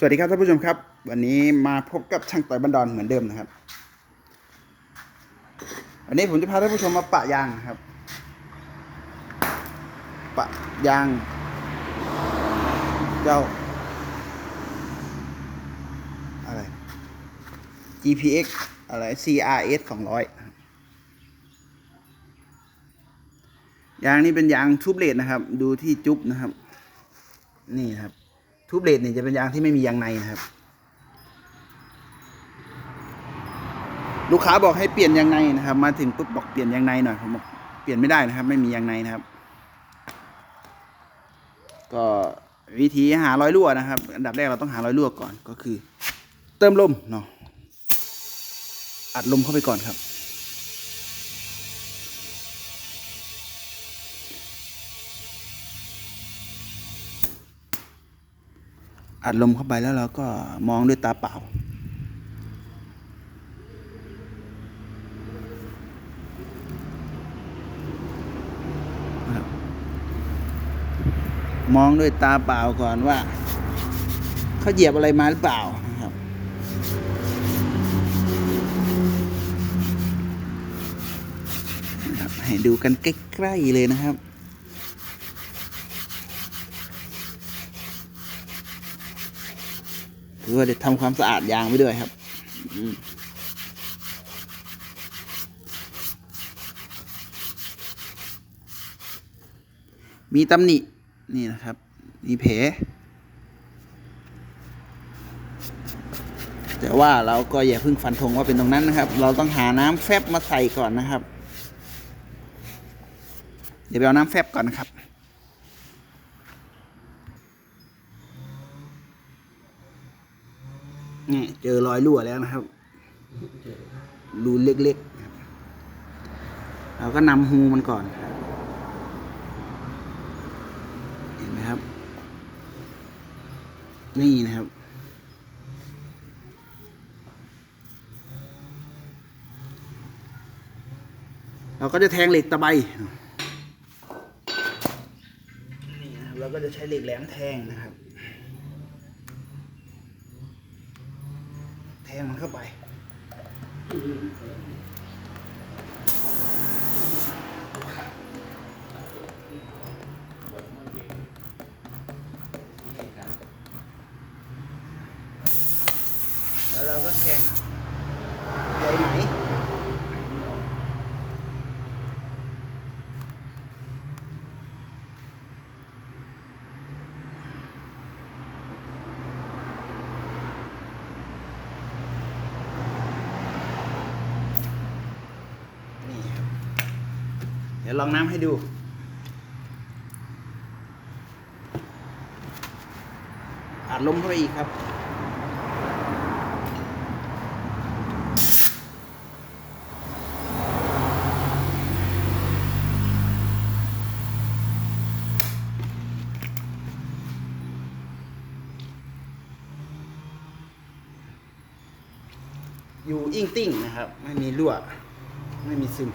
สวัสดีครับท่านผู้ชมครับ วันนี้มาพบกับช่างต่อยบันดอนเหมือนเดิมนะครับ วันนี้ผมจะพาท่านผู้ชมมาปะยางครับ ปะยาง เจ้า อะไร GPX อะไร CRS 200นะครับยางนี้เป็นยางทูบเลดนะครับ ดูที่จุ๊บนะครับ นี่ครับ ทูบเลดเนี่ยจะเป็นยางที่ไม่มียางในนะครับ ลูกค้าบอกให้เปลี่ยนยางในนะครับ มาถึงปุ๊บบอกเปลี่ยนยางในหน่อยผมบอกเปลี่ยนไม่ได้นะครับ ไม่มียางในนะครับ ก็วิธีหารอยรั่วนะครับ อันดับแรกเราต้องหารอยรั่วก่อนก็คือ เติมลมเนาะอัดลมเข้าไปก่อนครับ อัดลมเข้าไปแล้วเราก็มองด้วยตาเปล่า มองด้วยตาเปล่าก่อนว่า เขาเหยียบอะไรมาหรือเปล่าครับ ให้ดูกันใกล้ ๆ เลยนะครับ ถือว่าได้ทำความสะอาดยางไปด้วยครับมมีตำหนิ นี่นะครับ มีแผลแต่ว่าเราก็อย่าเพิ่งฟันธงว่าเป็นตรงนั้นนะครับ เราต้องหาน้ำแฟบมาใส่ก่อนนะครับ เดี๋ยวไปเอาน้ำแฟบก่อนนะครับ นี่เจอรอยรั่วแล้วนะครับรูเล็กๆเราก็นำฮูมันก่อน เห็นไหมครับ นี่นะครับ เราก็จะแทงเหล็กตะไบนี่นะครับเราก็จะใช้เหล็กแหลมแทงนะครับ แทงมันเข้าไปแล้วเราก็แทงใยไหมนี่ครับ เดี๋ยวลองน้ำให้ดูอัดลมเข้าไปอีกครับ อยู่อิ่งติ้งนะครับ ไม่มีรั่ว ไม่มีซึม